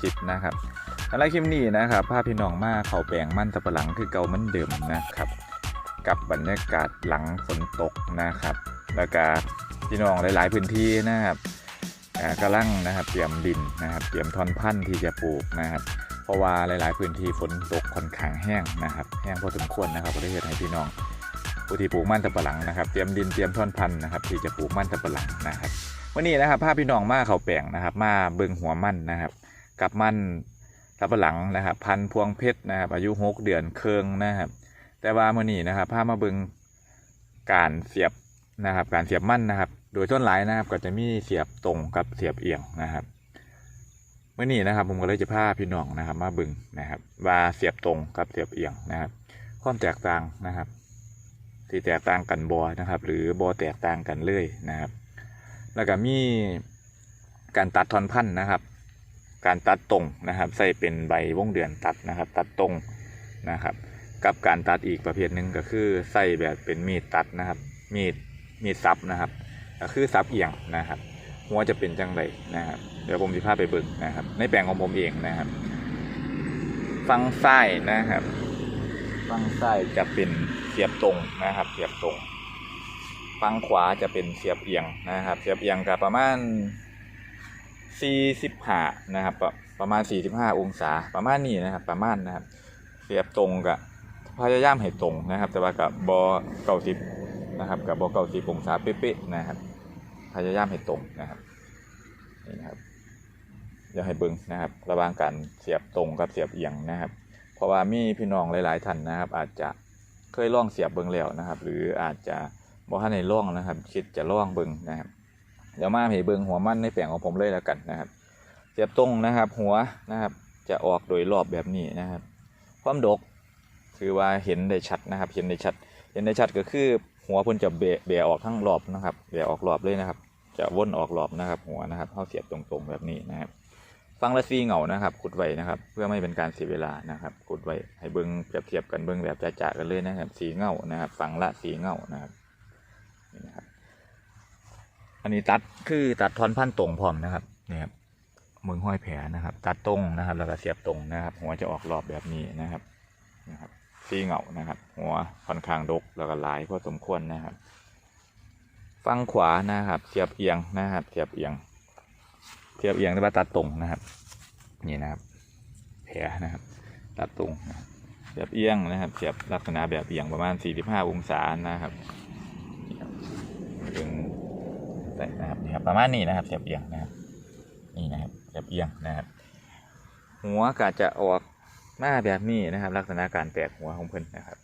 คลิปนะครับอะไรคลิปนี้นะครับภาพพี่น้องมาเขาแปลงมั่นตะปะหลังคือเก่าเหมันเดิมนะครับ กับบรรยากาศหลังฝนตกนะครับ แล้วก็พี่น้องหลาย ๆ พื้นที่นะครับอ่ากลังนะครับเตรียมดินนะครับ เตรียมทอนพันธุ์ที่จะปลูกนะครับ เพราะว่าหลาย ๆ พื้นที่ฝนตกค่อนข้างแห้งนะครับ แห้งพอสมควรนะครับประเทศให้พี่น้องผู้ที่ปลูกมันตะปะหลังนะครับ เตรียมดินเตรียมท่อนพันธุ์นะครับ ที่จะปลูกมันตะปะหลังนะครับ วันนี้นะครับภาพพี่น้องมาเขาแปลงนะครับ มาเบิงหัวมันนะครับ กับมันตะปะหลังนะครับ พันพวงเพชรนะครับ อายุหกเดือนเคืองนะครับ แต่ว่าเมื่อนี้นะครับพามาบิ่งการเสียบนะครับ การเสียบมันนะครับ โดยต้นหลายนะครับ ก็จะมีเสียบตรงกับเสียบเอียงนะครับเมื่อนี้นะครับ ผมก็เลยจะพาพี่น้องนะครับ มาบิ่งนะครับว่าเสียบตรงกับเสียบเอียงนะครับความแตกต่างนะครับที่แตกต่างกันบอนะครับ หรือบอแตกต่างกันเลยนะครับ แล้วก็มีการตัดทอนพันธุ์นะครับ การตัดตรงนะครับ ใส่เป็นใบวงเดือนตัดนะครับ ตัดตรงนะครับ กับการตัดอีกประเภทหนึ่งก็คือใส่แบบเป็นมีดตัดนะครับ มีดมีดซับนะครับ ก็คือซับเอียงนะครับหัวจะเป็นจังไรนะครับ เดี๋ยวผมจะพาไปเบิ่งนะครับ ในแปลงของผมเองนะครับฟังซ้ายนะครับฟังซ้ายจะเป็นเสียบตรงนะครับ เสียบตรงฟังขวาจะเป็นเสียบเอียงนะครับ เสียบเอียงกับประมาณ 45นะครับประประมาณ 45 องศาประมาณนี้นะครับประมาณนะครับเสียบตรงกับพยายามให้ตรงนะครับ แต่ว่ากับบอเก้าสิบนะครับกับบอเก้าสิบองศาเป๊ะๆนะครับ พยายามให้ตรงนะครับนี่นะครับเดี๋ยวให้เบิ้งนะครับ ระว่างการเสียบตรงกับเสียบเอียงนะครับ เพราะว่ามีพี่น้องหลาย ๆ ท่านนะครับ อาจจะเคยล่องเสียบเบิ้งแล้วนะครับ หรืออาจจะบ่ทันในล่องนะครับ คิดจะล่องเบิ้งนะครับ เดี๋ยวมาให้เบิ้งหัวมันในแปลงของผมเลยแล้วกันนะครับเสียบตรงนะครับ หัวนะครับจะออกโดยรอบแบบนี้นะครับ ความดกคือว่าเห็นได้ชัดนะครับ เห็นได้ชัด เห็นได้ชัดก็คือ หัวพิ่นจะเบะเบะออกทั้งรอบนะครับเบะออกรอบเลยนะครับ จะว่นออกรอบนะครับ หัวนะครับเข้าเสียบตรงๆแบบนี้นะครับฟังละซีเหงานะครับขุดไว้นะครับ เพื่อไม่เป็นการเสียเวลานะครับขุดไว้ให้เบิ้งเปรียบเทียบกันเบิ้งแบบจ่าๆกันเลยนะครับ สีเงานะครับ ฟังละสีเงานะครับนี่นะครับ อันนี้ตัดคือตัดทอนพันตรงพร้อมนะครับนี่ครับมึงห้อยแผลนะครับ ตัดตรงนะครับ แล้วก็เสียบตรงนะครับ หัวจะออกรอบแบบนี้นะครับนะครับสีเหงานะครับ หัวค่อนข้างดกแล้วก็ลายพอสมควรนะครับฟังขวานะครับ เสียบเอียงนะครับ เสียบเอียง เสียบเอียงแต่ว่าตัดตรงนะครับ นี่นะครับ แผลนะครับ ตัดตรงนะครับเสียบเอียงนะครับ เสียบลักษณะแบบเอียงประมาณ 45 องศานะครับนี่ครั บดึงใส่นะครับนี่ครับประมาณนี้นะครับเสียบเอียงนะครับนี่นะครับเสียบเอียงนะครับ หัวก็จะออกมาแบบนี้นะครับ ลักษณะการแตกหัวของเพิ่นนะครับ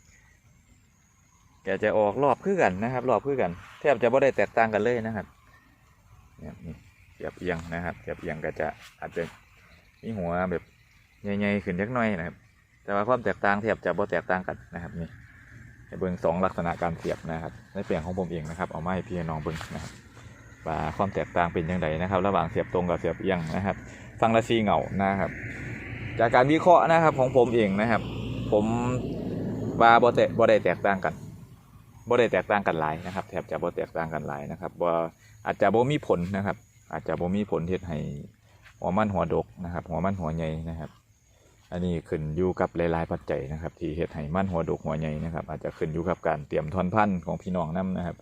แกจะออกรอบคือกันนะครับ รอบคือกัน แทบจะไม่ได้แตกต่างกันเลยนะครับเนี่ยนี่เสียบเอียงนะครับเสียบเอียงก็จะอาจจะมีหัวแบบใหญ่ๆขึ้นเล็กน้อยนะครับ แต่ว่าความแตกต่างแทบจะไม่แตกต่างกันนะครับนี่เบิ่งสองลักษณะการเสียบนะครับในแปลงของผมเองนะครับ เอาไม้พี่น้องเบิ่งนะครับ ว่าความแตกต่างเป็นยังไงนะครับ ระหว่างเสียบตรงกับเสียบเอียงนะครับ ฟังละซีเหงานะครับ จากการวิเคราะห์นะครับของผมเองนะครับ ผมว่าบ่แตบ่ได้แตกต่างกันบ่ได้แตกต่างกันหลายนะครับ แทบจะบ่แตกต่างกันหลายนะครับว่าอาจจะบ่มีผลนะครับ อาจจะบ่มีผลเฮ็ดให้หัวมันหัวดกนะครับ หัวมันหัวใหญ่นะครับ อันนี้ขึ้นอยู่กับหลายๆปัจจัยนะครับ ที่เฮ็ดให้มันหัวดกหัวใหญ่นะครับ อาจจะขึ้นอยู่กับการเตรียมทอนพันธุ์ของพี่น้องนํนะครับ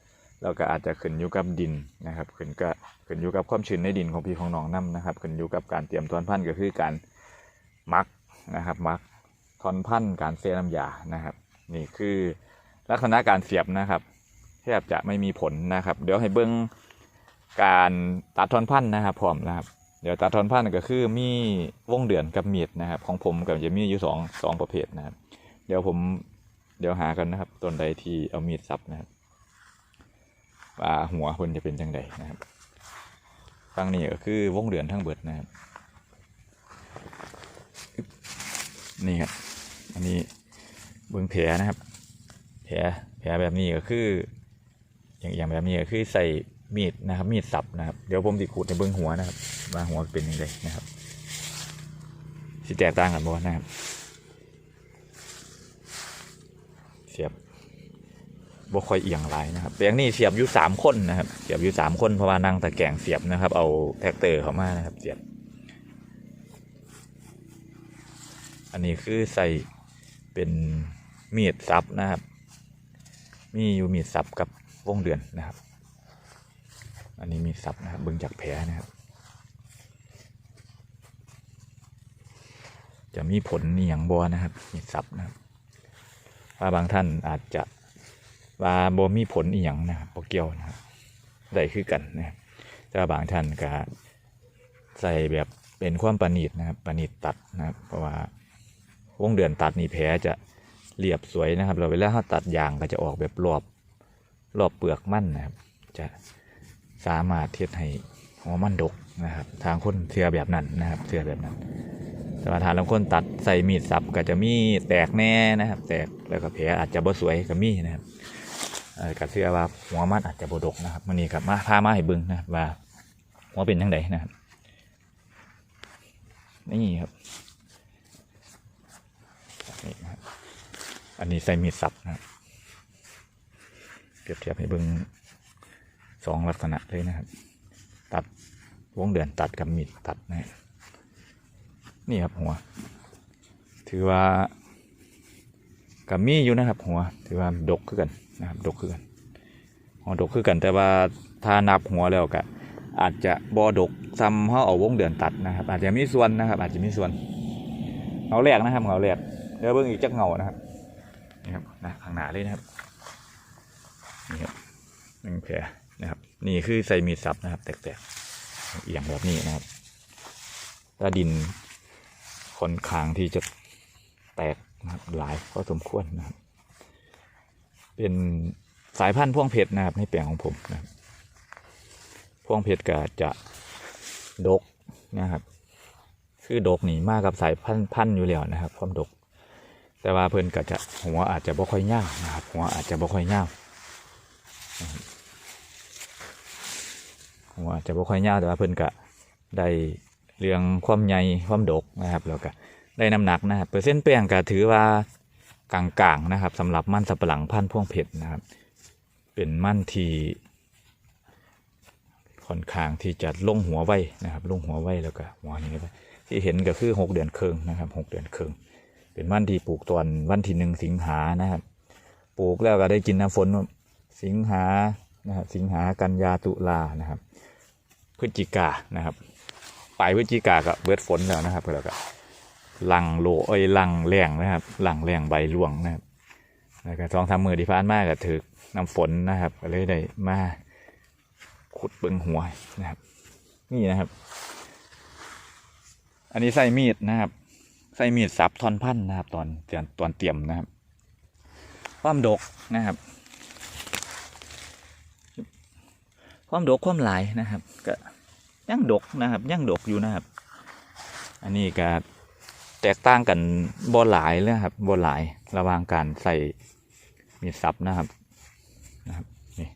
แล้วก็อาจจะขึ้นอยู่กับดินนะครับขึ้นก็ขึ้นอยู่กับความชื้นในดินของพี่ของน้องนํนะครับขึ้นอยู่กับการเตรียมทอนพันธุ์ก็คือการมักนะครับมักทอนพันธุ์การเซน้ำยานะครับ นี่คือลักษณะการเสียบนะครับแทบจะไม่มีผลนะครับ เดี๋ยวให้เบิ้งการตัดทอนพันธุ์นะครับพร้อมนะครับ เดี๋ยวตัดทอนพันธุ์ก็คือมีวงเดือนกับมีดนะครับ ของผมกับจะมีอยู่สองสองประเภทนะครับ เดี๋ยวผมเดี๋ยวหากันนะครับต้นใดที่เอามีดสับนะครับ ว่าหัวคนจะเป็นจังใดนะครับฟังนี่ก็คือวงเดือนทั้งเบิดนะครับนี่ครับอันนี้เบิ้งแผลนะครับ แผลแผลแบบนี้ก็คือ อย่างอย่างแบบนี้ก็คือใส่มีดนะครับ มีดสับนะครับ เดี๋ยวผมสิขูดในเบื้องหัวนะครับว่าหัวเป็นยังไงนะครับสิแตกต่างกันบ่นะครับ เสียบ บ่ค่อยเอียงหลายนะครับแปลงนี้เสียบอยู่สามคนนะครับ เสียบอยู่สามคนเพราะว่านั่งตะแกรงเสียบนะครับ เอาแท็กเตอร์เข้ามานะครับ เสียบ อันนี้คือใส่เป็นมีดซับนะครับ มีอยู่มีดซับกับวงเดือนนะครับ อันนี้มีดซับนะครับบิ่งจากแผลนะครับ จะมีผลเนียงบัวนะครับ มีดซับนะครับว่าบางท่านอาจจะ ว่าบ่มีผลอีหยังนะครับบ่เกี่ยวนะครับได้คือกันนะครับแต่บางท่านก็ใส่แบบเป็นความประณีตนะครับประณีตตัดนะครับ เพราะว่าวงเดือนตัดนี่แผลจะเรียบสวยนะครับ เราเวลาเราตัดยางก็จะออกแบบรอบรอบเปลือกมั่นนะครับ จะสามารถเทียดให้หัวมั่นดกนะครับ ทางคนเสือแบบนั้นนะครับเสือแบบนั้น แต่ว่าทางบางคนตัดใส่มีดสับก็จะมีแตกแน่นะครับ แตกแล้วก็แผลอาจจะบ่สวยก็มีนะครับ ก็เชื่อว่าหัวมันอาจจะบดกนะครับมันนี้กับมาพามาให้เบิ่งนะครับว่าหัวเป็นยังไงนะครับนี่ครับนี่นะครับ อันนี้ใส่มีดสับนะครับเปรียบเทียบให้เบิ่งสองลักษณะเลยนะครับ ตัดวงเดือนตัดกับมีดตัดนะนี่ครับหัว ถือว่ากับมีอยู่นะครับ หัว ถือว่าดกขึ้นกัน นะครับดกขึ้นกันหัวดกขึ้นกันแต่ว่าถ้านับหัวแล้วก็อาจจะบอดกซ้ำเขาเอาวงเดือนตัดนะครับ อาจจะมีส่วนนะครับ อาจจะมีส่วนเงาแรกนะครับเงาแรกเดี๋ยวเบิ่งอีกจักเงานะครับนี่ครับนะข้างหน้าเลยนะครับนี่ครับหนึ่งแผลนะครับ นี่คือใส่มีดสับนะครับ แตกๆเอียงแบบนี้นะครับถ้าดินค่อนข้างที่จะแตกนะครับหลายพอสมควรนะครับ เป็นสายพันธุ์พ่วงเพชรนะครับในแปลงของผมนะครับพ่วงเพชรก็จะดกนะครับ คือดกนี่มากกับสายพันธุ์พันธุ์อยู่แล้วนะครับ ความดก แต่ว่าเพิ่นก็จะหัวอาจจะบ่ค่อยยาวนะครับหัวอาจจะบ่ค่อยยาวนะครับหัวอาจจะบ่ค่อยยาวแต่ว่าเพิ่นก็ได้เรื่องความใหญ่ความดกนะครับแล้วก็ได้น้ำหนักนะครับเปอร์เซ็นต์แป้งก็ถือว่า กลางๆนะครับสำหรับมันสับปะหลังพันพ่วงเผ็ดนะครับ เป็นมันที่ค่อนข้างที่จะลงหัวไว้นะครับลงหัวไว้แล้วก็หัวนี้ไปที่เห็นก็คือหกเดือนเครึ่งนะครับหกเดือนเครึ่งเป็นมันที่ปลูกตอนวันที่หนึ่งสิงหานะครับ ปลูกแล้วก็ได้กินน้ำฝนสิงหานะครับสิงหากันยาตุลานะครับพฤศจิกานะครับปลายพฤศจิกาก็เบิดฝนแล้วนะครับแล้วก็ หลังโลเอ้ยหลังแรงนะครับหลังแรงใบรวงนะครับแล้วก็สองสามมือที่ผ่านมาก็ถือน้ำฝนนะครับก็เลยได้มาขุดเบิงหัวนะครับ นี่นะครับ อันนี้ใส่มีดนะครับ ใส่มีดสับทอนพันธุ์นะครับ ตอนตอนตอนเตรียมนะครับความดกนะครับความดกความหลายนะครับ ก็ยังดกนะครับยังดกอยู่นะครับ อันนี้ก็ แตกต่างกันบ่หลายเลยครับบ่หลายระหว่างการใส่มีดซับนะครับนะครับนี่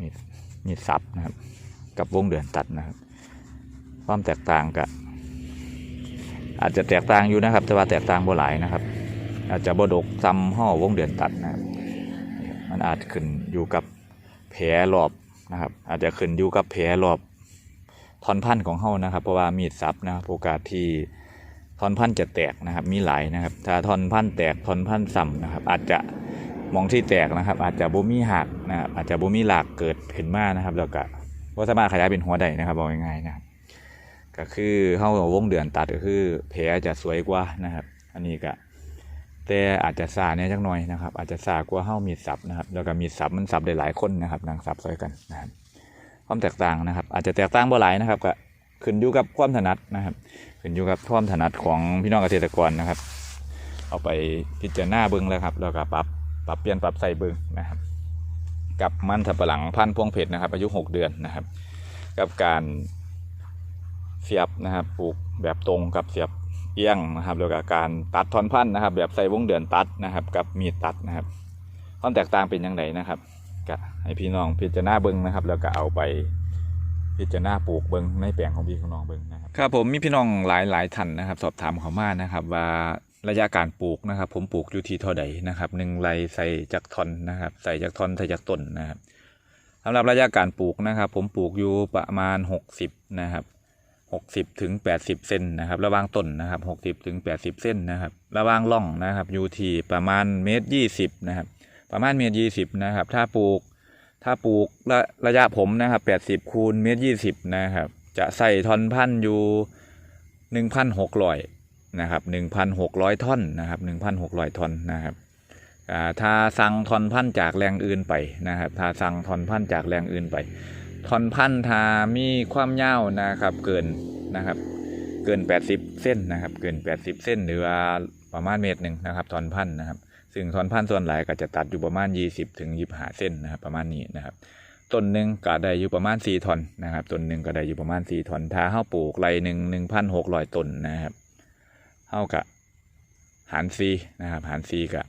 มีดมีดซับนะครับ กับวงเดือนตัดนะครับ ความแตกต่างกับอาจจะแตกต่างอยู่นะครับ แต่ว่าแตกต่างบ่หลายนะครับ อาจจะบ่ดกซ้ำห่อวงเดือนตัดนะครับ มันอาจขึ้นอยู่กับแผลรอบนะครับ อาจจะขึ้นอยู่กับแผลรอบ ทอนพันธุ์ของเฮานะครับ เพราะว่ามีดซับนะครับโอกาสที่ทอนพันธุ์จะแตกนะครับ มีหลายนะครับ ถ้าทอนพันธุ์แตกทอนพันธุ์ซ้ำนะครับ อาจจะมองที่แตกนะครับ อาจจะบ่มีหักนะครับอาจจะบ่มีหลากเกิดขึ้นมากนะครับแล้วก็บ่สามารถขยายเป็นหัวได้นะครับบอกง่ายๆนะครับก็คือเฮาวงเดือนตัดก็คือแผลจะสวยกว่านะครับ อันนี้ก็แต่อาจจะซาเนี่ยจักหน่อยนะครับ อาจจะซากว่าเฮ้ามีดสับนะครับ แล้วก็มีดสับมันสับได้หลายคนนะครับนางสับซอยกันนะครับ ความแตกต่างนะครับ อาจจะแตกต่างบ่หลายนะครับก็ขึ้นอยู่กับความถนัดนะครับขึ้นอยู่กับความถนัดของพี่น้องเกษตรกรนะครับ เอาไปพิจารณาเบิ้งแล้วครับแล้วก็ปรับปรับเปลี่ยนปรับใส่เบิ้งนะครับ กับมันสับปะหลังพันพวงเพชรนะครับ อายุหกเดือนนะครับ กับการเสียบนะครับปลูกแบบตรงกับเสียบเอียงนะครับแล้วก็การตัดทอนพันธุ์นะครับ แบบใส่วงเดือนตัดนะครับ กับมีดตัดนะครับ ความแตกต่างเป็นยังไงนะครับ ก็ให้พี่น้องพิจารณาเบิ้งนะครับ แล้วก็เอาไปพิจารณาปลูกเบิ้งในแปลงของพี่ของน้องเบิ้งนะครับครับผมมีพี่น้องหลายหลายท่านนะครับ สอบถามเขามานะครับ ว่าระยะการปลูกนะครับ ผมปลูกอยู่ที่ท่าใดนะครับหนึ่งไรใส่จากทอนนะครับ ใส่จากทอนใส่จากต้นนะครับสำหรับระยะการปลูกนะครับ ผมปลูกอยู่ประมาณหกสิบนะครับ60ถึง80เซนนะครับ ระหว่างต้นนะครับ60ถึง80เซนนะครับ ระหว่างร่องนะครับอยู่ที่ประมาณเมตร20นะครับ ประมาณเมตร20นะครับ ถ้าปลูก ถ้าปลูกระระยะผมนะครับ80คูณเมตร20นะครับ จะใส่ทอนพันธุ์อยู่1,600นะครับ1,600ท่อนนะครับ1,600ท่อนนะครับถ้าสั่งทอนพันธุ์จากแรงอื่นไปนะครับ ถ้าสั่งทอนพันธุ์จากแรงอื่นไป ทอนพันธุ์ถ้ามีความยาวนะครับ เกินนะครับ เกิน 80 เส้นนะครับ เกิน 80 เส้นหรือว่าประมาณเมตรหนึ่งนะครับ ทอนพันธุ์นะครับ ซึ่งทอนพันธุ์ส่วนหลายก็จะตัดอยู่ประมาณ 20ถึง25เส้นนะครับประมาณนี้นะครับต้นหนึ่งก็ได้อยู่ประมาณ4ท่อนนะครับต้นหนึ่งก็ได้อยู่ประมาณ4ท่อนถ้าเฮาปลูกไรหนึ่ง1,600ต้นนะครับเฮากะหารซีนะครับหารซีกะ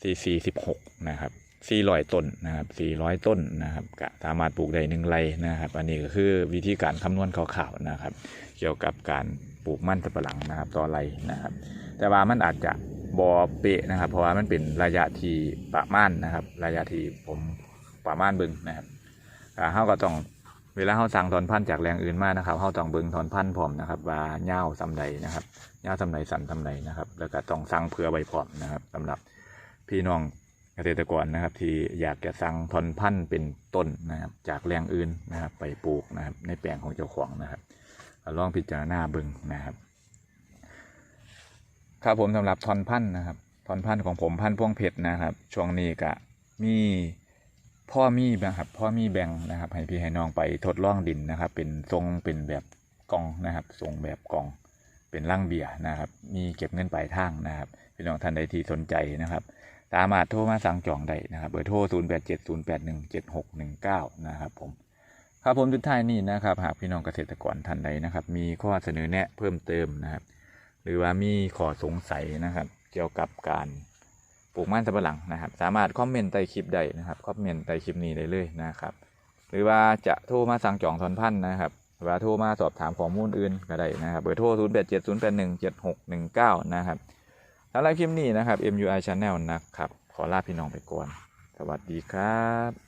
ซีซี16นะครับ400ต้นนะครับ400ต้นนะครับก็สามารถปลูกได้หนึ่งไรนะครับ อันนี้ก็คือวิธีการคำนวณคร่าวๆนะครับ เกี่ยวกับการปลูกมันสำปะหลังนะครับต่อไรนะครับ แต่ว่ามันอาจจะ บอเปะนะครับ เพราะว่ามันเป็นระยะที่ประมาณนะครับ ระยะที่ผมประมาณเบึงนะครับเฮาก็ต้องเวลาเฮาสั่งถอนพันธุ์จากแหล่งอื่นมานะครับเฮาต้องเบิ่งถอนพันธุ์พร้อมนะครับ ว่าเง่าวสำใดนะครับเง่าวสำใดสันสำใดนะครับ แล้วก็ต้องสั่งเผื่อไว้พร้อมนะครับสำหรับพี่น้องเกษตรกรนะครับ ที่อยากจะสั่งถอนพันธุ์เป็นต้นนะครับ จากแหล่งอื่นนะครับ ไปปลูกนะครับ ในแปลงของเจ้าของนะครับลองพิจารณาเบิ่งนะครับ ครับผมสำหรับทอนพันธุ์นะครับทอนพันธุ์ของผมพันธุ์พ่วงเพชรนะครับ ช่วงนี้ก็มีพ่อมีนะครับพ่อมีแบ่งนะครับ ให้พี่ให้น้องไปทดลองดินนะครับ เป็นทรงเป็นแบบกองนะครับทรงแบบกองเป็นร่างเบียร์นะครับ มีเก็บเงินปลายทางนะครับพี่น้องท่านใดที่สนใจนะครับ สามารถโทรมาสั่งจองได้นะครับเบอร์โทร 0 8 7 0 8 1 7 6 1 9 นะครับผมครับผมสุดท้ายนี้นะครับ หากพี่น้องเกษตรกรท่านใดนะครับ มีข้อเสนอแนะเพิ่มเติมนะครับ หรือว่ามีข้อสงสัยนะครับ เกี่ยวกับการปลูกมันสำปะหลังนะครับ สามารถคอมเมนต์ใต้คลิปได้นะครับคอมเมนต์ใต้คลิปนี้ได้เลยนะครับ หรือว่าจะโทรมาสั่งจองทอนพันธุ์นะครับหรือว่าโทรมาสอบถามข้อมูลอื่นก็ได้นะครับเบอร์โทร 0 8 7 0 8 1 7 6 1 9 นะครับสำหรับคลิปนี้นะครับ MUI Channel นะครับ ขอลาพี่น้องไปก่อน สวัสดีครับ